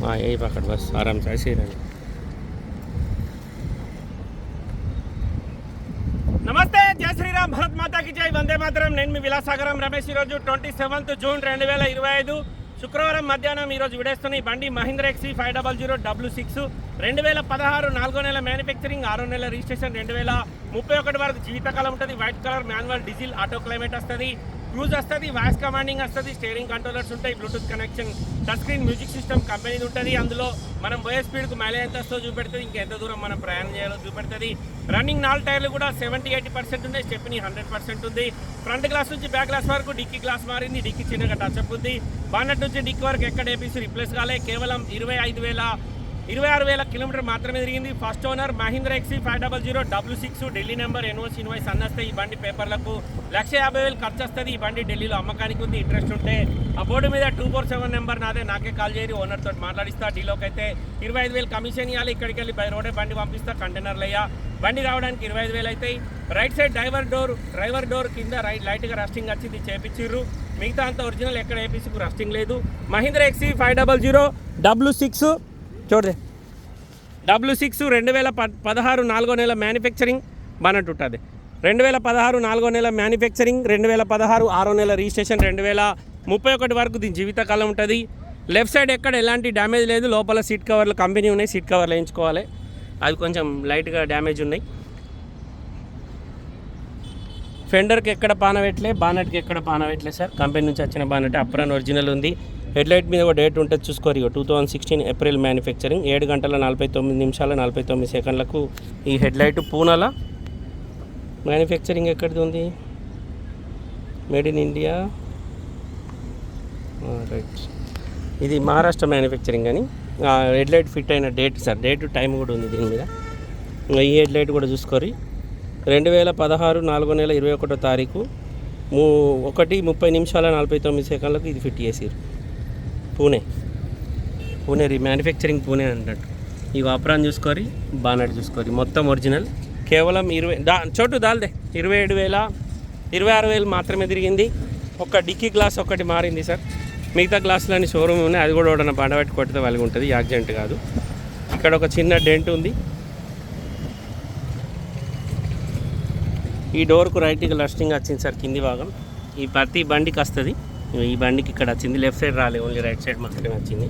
हाँ यही पकड़ बस आराम से ऐसे ही रहना నమస్తే జై శ్రీరామ్ భరత్ మాతాకి జై వందే మాతరం నేను మీ విలాసాగరం రమేష్ ఈరోజు ట్వంటీ సెవెంత్ జూన్ రెండు వేల ఇరవై ఐదు శుక్రవారం మధ్యాహ్నం ఈరోజు విడేస్తున్న ఈ బండి Mahindra XE five double zero W six రెండు వేల పదహారు నాలుగో నెల మ్యానుఫ్యాక్చరింగ్ ఆరో నెల రిజిస్ట్రేషన్ రెండు వేల ముప్పై ఒకటి వరకు జీవితకాలం ఉంటుంది white colour manual diesel auto climate వస్తుంది క్రూజ్ వస్తుంది వాయిస్ కమాండింగ్ వస్తుంది స్టీరింగ్ కంట్రోలర్స్ ఉంటాయి Bluetooth connection touch screen music system కంపెనీది ఉంటుంది. అందులో మనం పోయే స్పీడ్కు మైలేజ్ ఎంత వస్తుందో చూపెడుతుంది ఇంకా ఎంత దూరం మనం ప్రయాణం చేయాలో చూపెడుతుంది. రన్నింగ్ నాలుగు టైర్లు కూడా సెవెంటీ ఎయిటీ పర్సెంట్ ఉన్నాయి స్టెప్ని హండ్రెడ్ పర్సెంట్ ఉంది. ఫ్రంట్ గ్లాస్ నుంచి బ్యాక్ గ్లాస్ వరకు డిక్కీ గ్లాస్ మారింది డిక్కీ చిన్నగా టచ్ అప్ ఉంది. బాన్నట్ నుంచి డిక్కీ వరకు ఎక్కడ ఏపీసీ రిప్లేస్ కాలే కేవలం ఇరవై ఐదు వేల ఇరవై ఆరు వేల కిలోమీటర్ మాత్రమే తిరిగింది. First owner Mahindra XUV five double zero W six Delhi number NOC invoice అన్నస్తే ఈ బండి పేపర్లకు లక్ష యాభై వేలు ఖర్చు వస్తుంది ఈ బండి ఢిల్లీలో అమ్మకానికి ఉంది. ఇంట్రెస్ట్ ఉంటే ఆ బోర్డు మీద టూ ఫోర్ సెవెన్ నెంబర్ నాదే. నాకే కాల్ చేయరు ఓనర్ తోటి మాట్లాడిస్తా. డీలోకి అయితే ఇరవై ఐదు వేలు కమిషన్ ఇవ్వాలి ఇక్కడికి వెళ్ళి బై రోడే బండి పంపిస్తా. కంటైనర్లు అయ్యా బండి రావడానికి ఇరవై ఐదు వేలు అవుతాయి right side driver door driver door కింద రైట్ లైట్గా రస్టింగ్ వచ్చింది. చేపించిర్రు. మిగతా అంత ఒరిజినల్ ఎక్కడ ఏపీసీకు రస్టింగ్ లేదు. Mahindra XUV five double zero W six చూడదే W six రెండు వేల ప పదహారు నాలుగో నెల మ్యానుఫ్యాక్చరింగ్ బానట్ ఉంటుంది. రెండు వేల పదహారు నాలుగో నెల మ్యానుఫ్యాక్చరింగ్ రెండు వేల పదహారు ఆరో నెల రిజిస్ట్రేషన్ రెండు వేల ముప్పై ఒకటి వరకు దీని జీవితకాలం ఉంటుంది. లెఫ్ట్ సైడ్ ఎక్కడ ఎలాంటి డ్యామేజ్ లేదు లోపల సీట్ కవర్లు కంపెనీ ఉన్నాయి సీట్ కవర్లు వేయించుకోవాలి. అవి కొంచెం లైట్గా డ్యామేజ్ ఉన్నాయి. ఫెండర్కి ఎక్కడ పానవెట్లే బానట్కి ఎక్కడ పానవెట్లే సార్. కంపెనీ నుంచి వచ్చిన బానట్ అప్రాన్ ఒరిజినల్ ఉంది. హెడ్లైట్ మీద ఒక డేట్ ఉంటుంది చూసుకోరు ఇక two thousand sixteen April manufacturing ఏడు గంటల నలభై తొమ్మిది నిమిషాల నలభై తొమ్మిది సెకండ్లకు ఈ హెడ్లైట్ పూనాల. మ్యానుఫ్యాక్చరింగ్ ఎక్కడిది ఉంది? మేడ్ ఇన్ ఇండియా రైట్ ఇది మహారాష్ట్ర మ్యానుఫ్యాక్చరింగ్ అని. హెడ్లైట్ ఫిట్ అయిన డేట్ సార్ డేట్ టైం కూడా ఉంది దీని మీద. ఈ హెడ్లైట్ కూడా చూసుకోరి. రెండు వేల పదహారు నాలుగో నెల ఇరవై ఒకటో తారీఖు మూ ఒకటి ముప్పై నిమిషాల నలభై తొమ్మిది సెకండ్లకు ఇది ఫిట్ చేసారు పూణే. పూణే రీ మ్యానుఫ్యాక్చరింగ్ పూణే అన్నట్టు ఈ వాపరాన్ని చూసుకోరి బానట్ చూసుకోరి. మొత్తం ఒరిజినల్ కేవలం ఇరవై దా చోటు దాల్దే. ఇరవై ఏడు వేల ఇరవై ఆరు వేలు మాత్రమే తిరిగింది. ఒక డిక్కీ గ్లాస్ ఒకటి మారింది సార్. మిగతా గ్లాసులన్నీ షోరూమ్ ఉన్నాయి. అది కూడా ఒకటి బండబెట్టి కొట్టితే వాళ్ళకి ఉంటుంది. యాక్సిడెంట్ కాదు. ఇక్కడ ఒక చిన్న డెంట్ ఉంది. ఈ డోర్కు రైట్కి లస్టింగ్ వచ్చింది సార్ కింది భాగం. ఈ ప్రతి బండికి వస్తుంది. ఈ బండికి ఇక్కడ వచ్చింది లెఫ్ట్ సైడ్ రాలే ఓన్లీ రైట్ సైడ్ మాత్రమే వచ్చింది.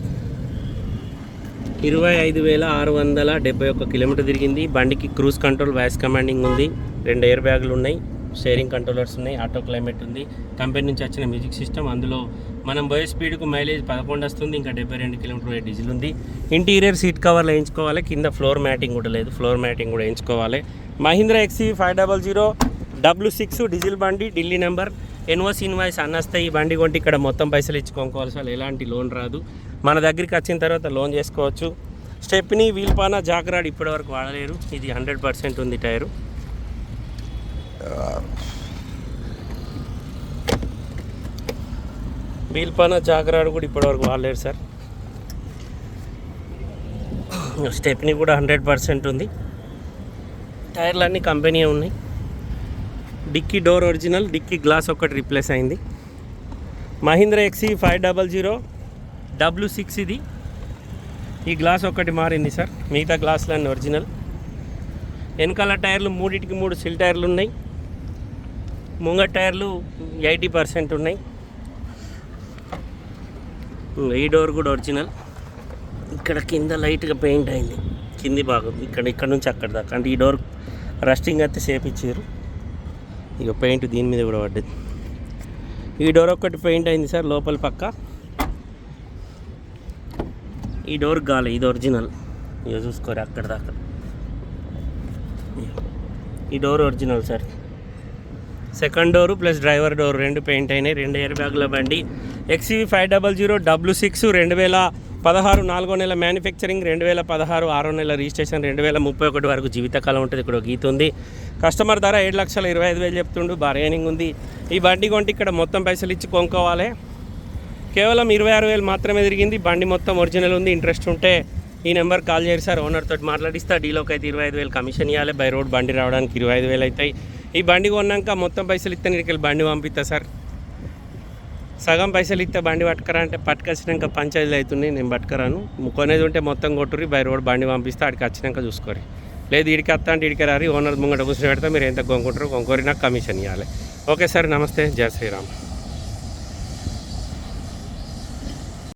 ఇరవై ఐదు వేల ఆరు వందల డెబ్బై ఒక్క కిలోమీటర్ తిరిగింది. బండికి క్రూజ్ కంట్రోల్ వాయిస్ కమాండింగ్ ఉంది. రెండు ఎయిర్ బ్యాగులు ఉన్నాయి షేరింగ్ కంట్రోలర్స్ ఉన్నాయి ఆటో క్లైమేట్ ఉంది. కంపెనీ నుంచి వచ్చిన మ్యూజిక్ సిస్టమ్ అందులో మనం పోయే స్పీడ్కు మైలేజ్ పదకొండు వస్తుంది ఇంకా డెబ్బై రెండు కిలోమీటర్ డీజిల్ ఉంది. ఇంటీరియర్ సీట్ కవర్లు వేయించుకోవాలి కింద ఫ్లోర్ మ్యాటింగ్ కూడా లేదు ఫ్లోర్ మ్యాటింగ్ కూడా వేయించుకోవాలి. Mahindra XUV five double zero W six diesel బండి ఢిల్లీ నెంబర్ ఎన్ఓసి ఇన్వాయిస్ అన్నస్తే ఈ బండి కొంటే ఇక్కడ మొత్తం పైసలు ఇచ్చుకోవాల్సి వాళ్ళు ఎలాంటి లోన్ రాదు. మన దగ్గరికి వచ్చిన తర్వాత లోన్ చేసుకోవచ్చు. స్టెప్ని వీల్పాన జాగ్రాడ్ ఇప్పటివరకు వాడలేరు. ఇది హండ్రెడ్ పర్సెంట్ ఉంది టైరు. వీల్పాన జాగ్రాడ్ కూడా ఇప్పటివరకు వాడలేరు సార్. స్టెప్ని కూడా హండ్రెడ్ పర్సెంట్ ఉంది. టైర్లు అన్నీ కంపెనీ ఉన్నాయి. Dicky door original dicky glass ఒకటి రీప్లేస్ అయింది. Mahindra XUV five double zero W six ఇది. ఈ గ్లాస్ ఒకటి మారింది సార్ మిగతా గ్లాసులన్నీ ఒరిజినల్. వెనకాల టైర్లు మూడింటికి మూడు సిల్ టైర్లు ఉన్నాయి. ముంగ టైర్లు ఎయిటీ పర్సెంట్ ఉన్నాయి. ఈ డోర్ కూడా ఒరిజినల్. ఇక్కడ కింద లైట్గా పెయింట్ అయింది. కింది భాగం ఇక్కడ ఇక్కడ నుంచి అక్కడ దాకా. అంటే ఈ డోర్ రస్టింగ్ అయితే చేపించారు ఇక పెయింట్ దీని మీద కూడా పడ్డది. ఈ డోర్ ఒక్కటి పెయింట్ అయింది సార్ లోపల పక్క. ఈ డోర్ గాలి ఇది ఒరిజినల్. ఇక చూసుకోరు అక్కడ దాకా. ఈ door original sir. Second door plus driver door రెండు పెయింట్ అయినాయి రెండు ఎయిర్ బ్యాగ్ల బండి. XUV five double zero W six రెండు వేల పదహారు నాలుగో నెల మ్యానుఫ్యాక్చరింగ్ రెండు వేల పదహారు ఆరో నెల రిజిస్ట్రేషన్ రెండు వేల ముప్పై ఒకటి వరకు జీవితకాలం ఉంటుంది. ఇక్కడ గీత ఉంది. కస్టమర్ ధర ఏడు లక్షల ఇరవై ఐదు వేలు చెప్తుండు. బార్గెనింగ్ ఉంది. ఈ బండి కొంటే ఇక్కడ మొత్తం పైసలు ఇచ్చి కొనుక్కోవాలి. కేవలం ఇరవై ఆరు వేలు మాత్రమే తిరిగింది. బండి మొత్తం ఒరిజినల్ ఉంది. ఇంట్రెస్ట్ ఉంటే ఈ నెంబర్ కాల్ చేయరు సార్. ఓనర్ తోటి మాట్లాడిస్తా. డీలోకి అయితే ఇరవై ఐదు వేలు కమిషన్ ఇవ్వాలి బై రోడ్ బండి రావడానికి ఇరవై ఐదు వేలు అవుతాయి. ఈ బండి కొన్నాక మొత్తం పైసలు ఇస్తే నీకు బండి పంపిస్తా సార్. సగం పైసలు ఇస్తే బండి పట్టుకరా అంటే పట్టుకొచ్చినాక పంచాయతీలు అవుతున్నాయి నేను పట్టుకరాను. కొనేది ఉంటే మొత్తం కొట్టుర్రి బై రోడ్ బండి పంపిస్తే ఆడికి వచ్చినాక చూసుకోరి లేదు ఇడికి వస్తా అంటే ఇడికి రారి ఓనర్ ముంగట కూర్చొని పెడతా మీరు ఎంత కొనుక్కుంటారు కొనుక్కోరి నాకు కమిషన్ ఇవ్వాలి ఓకే సార్ నమస్తే జయ శ్రీరామ్.